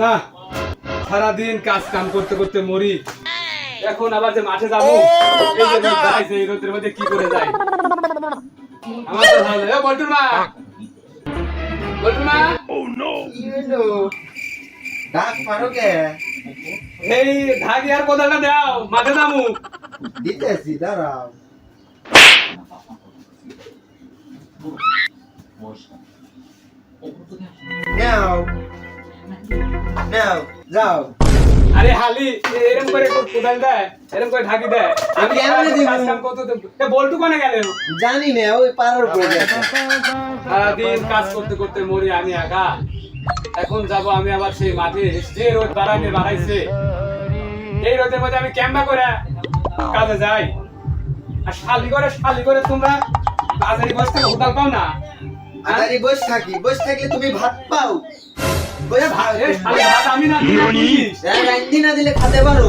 না সারাদিন কাজ কাম করতে করতে মরি। এখন আবার যে মাঠে যাব এই যে রোদ দাঁড়াইছে, এই রোদের মধ্যে কি করে যাই? আমার তো ভালো। এ, বল্টুর মা বল্টুর মা কি হইল ডাক পারো কে? এই ধাগি আর কোদালটা দাও মাঠে যাব। দিতেছি দাঁড়াও। নাও যাও। আরে হালি এ- এরম করে কো- কোদাল দেয় এরম করে ঢাকি দেয়। আমি দিব? বল্টু কোনে গেল? জানি না ওই পাড়ার উপরে সারাদিন কাজ করতে করতে মরি আমি একা। এখন যাব আমি আবার সেই মাঠে যে রোদ বাড়াইতে বাড়াইছে। এই রোদের মধ্যে আমি ক্যাম্পা করে কাজে যাই। আর শালি করে শালি করে তোমরা বাজারে বসে হোটেল পাও না? আরে বস থাকি বস থাকলে তুমি ভাত পাও। না দিলে খেতে পারো।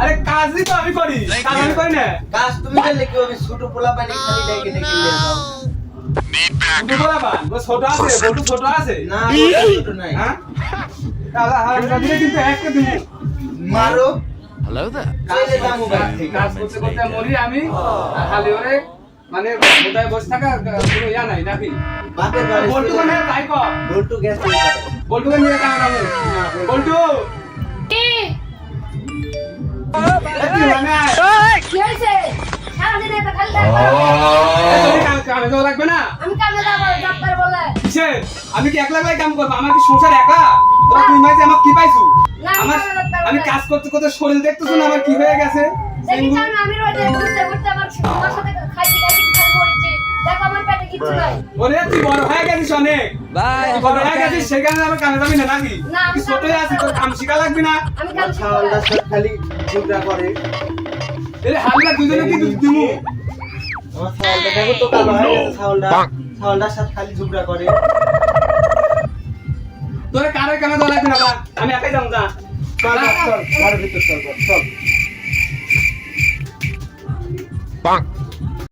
আরে কাজই তো আমি করি। কাজ আমি করি না। কাজ তুমি করলে কি হবে? ছোট পোলা পানি খালি ডেকে ডেকে নিয়ে যাও। ছোট আছে বলটু ছোট আছে? না ছোট নাই। হ্যাঁ? তাহলে হারামটা দিলে কিন্তু একটা দিব মারো। Hello there. চলে যাব বাড়ি কাজ করতে করতে মরি আমি আর খালি ওরে মানে কোথায় বসে থাকা কোনো ইয়া নাই নাকি? বাপের বাড়ি। বল্টু কোনে তাই কর বল্টু গ্যাস বল্টু কোনে নিয়ে কামড় আমি বল্টু! কি? এ কি মানে? আমি কামে যাব ডাক্তার বলে। কিসের আমি কি একলা কাম করব? আমার কি সংসার একা তোরা তুই মাইছে আমার কি পাইছো? আমি আমার আমি কাজ করতে করতে শরীর দেখতেছো না আমার কি হয়ে গেছে? আমি রোজ ঘুরতে ঘুরতে ওরে তুই বড় হয়ে গেছিস অনেক. তুই বড় হয়ে গেছিস সেখানে কামে যাবি না নাকি না, আমি তুই ছোটই আছিস তোর কাম শিখা লাগবে না আমি কাম খালি ঝুগড়া করে এরে হালকা দুজনে কি দুধ দিমু আমার ছাওয়ালটা দেখো তো কালো হয়ে গেছে ছাওয়ালটা ছাওয়ালটার সাথে খালি ঝুগড়া করে তোরে লাগবে না। আমি একাই যাব না চল চল, চল ঘরের ভিতর চল চল, চল Bonk.